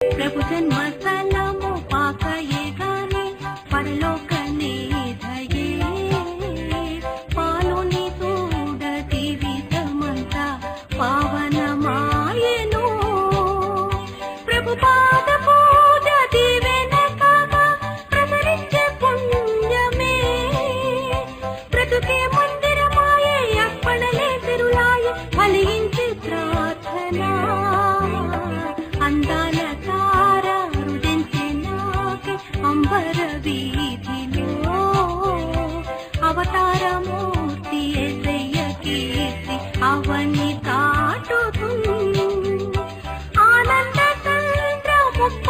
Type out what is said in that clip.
ప్రభు జన్మస్థలము పాకయే గాని పరలోకనే ధయే పాలుని చూడ జీవితమంతా పావనమాయను ప్రభు పాద అవని తాటుతుంది ఆనంద తంత్ర ముప్ప